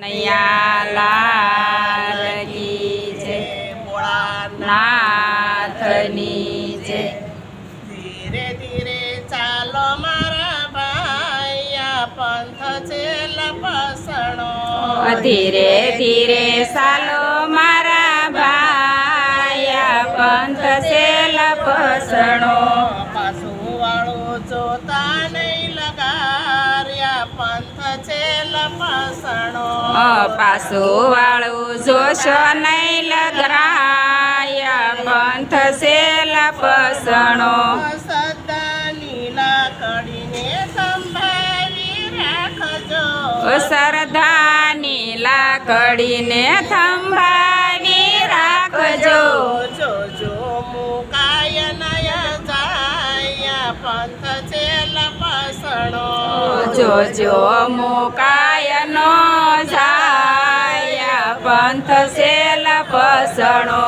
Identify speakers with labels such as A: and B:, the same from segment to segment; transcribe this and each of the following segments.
A: નૈયા લાલ કી જય. નાથની જય.
B: ધીરે ધીરે ચાલો મારા ભાઈ પંથ છે લપસણો.
A: ધીરે ધીરે સાલો છે
B: વાળું
A: જોશો નહીં લગરાય પંથ છે લપસણો.
B: સદા નીલા કડીને
A: લાકડીને થંભાવી રાખજો.
B: જોજો મુકાય નયા જાય પંથ છે લપસણો.
A: જોજો મુકાયનો જાય પંથ છે પસણો.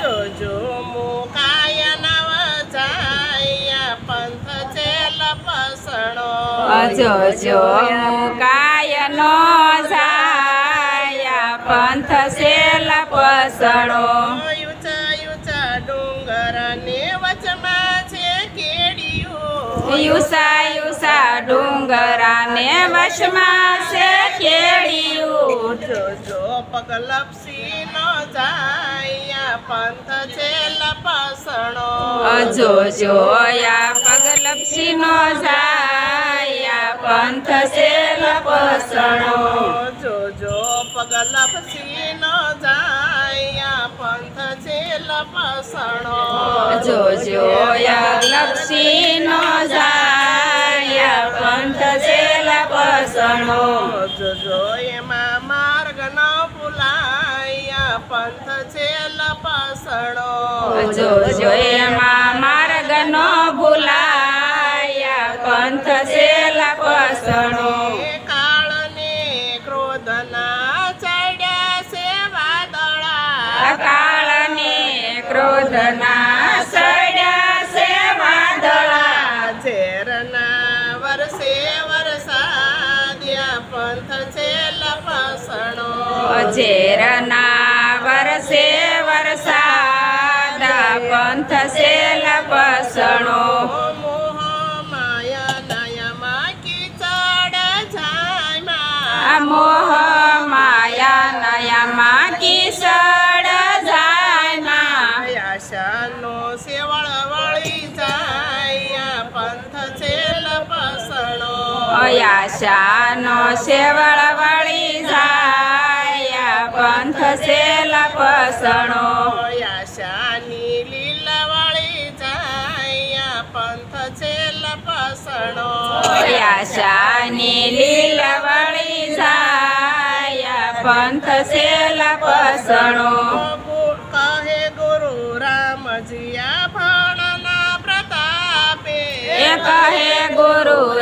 B: જોજો મુકાય નવ જાય પંથ છે પસણો.
A: જોજો મુકાયનો જાય પંથ છે લપસણો યુસા યુસા ડુંગરાને વશમાં છે કેળિયું
B: જોજો પગલપસી ન જાય પંથ છે લપસણો.
A: જોજો યા ન જાય પંથ છે લપસણો.
B: જોજો પગલપસી ન જાય પંથ છે લપસણો.
A: યા લપસીનો જાય પંથ છે
B: પસણો. એમાં માર્ગ ન ભૂલાય પંથ છે લપસણો
A: જોજો એમાં માર્ગનો ભૂલાયા પંથ છે લપસણો
B: એ કાળને ક્રોધના ચડ્યા છે વાદળા
A: કાળને ક્રોધના
B: ઝેરના
A: વરસે વરસાદ પંથ સે લપસણો
B: મોહ માયા નયમાં
A: કિસડ જાયમાં.
B: આશાનો સેવળ વળી જાય પંથ છે લપસણો
A: અયાશાનો સેવળ વળી પંથ છે લપસણો.
B: આશાની લીલ વળી જાય પંથ છે લપસણો.
A: આશાની લીલ વળી જાય પંથ છે લપસણો.
B: ગુ- કહે ગુરુ રામજીયા ભણના પ્રતાપે.
A: કહે ગુરુ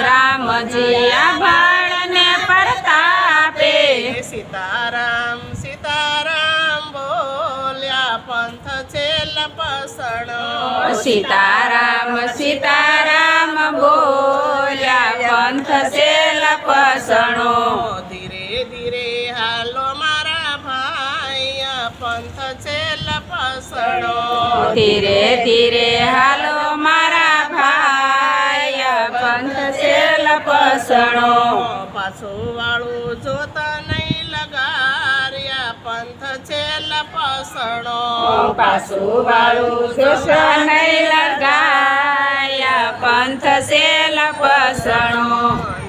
B: પંથ છે લપસણો.
A: સીતારામ સીતારામ બોલ્યા પંથ છે લપસણો.
B: ધીરે ધીરે હાલો મારા ભાઈ પંથ છે લપસણો.
A: ધીરે ધીરે હાલો મારા ભાઈ પંથ છે લપસણો.
B: પાછું વાળું જોતા નહીં. છે
A: પાસુ વાળું લગાયા પંથ છે લપસણો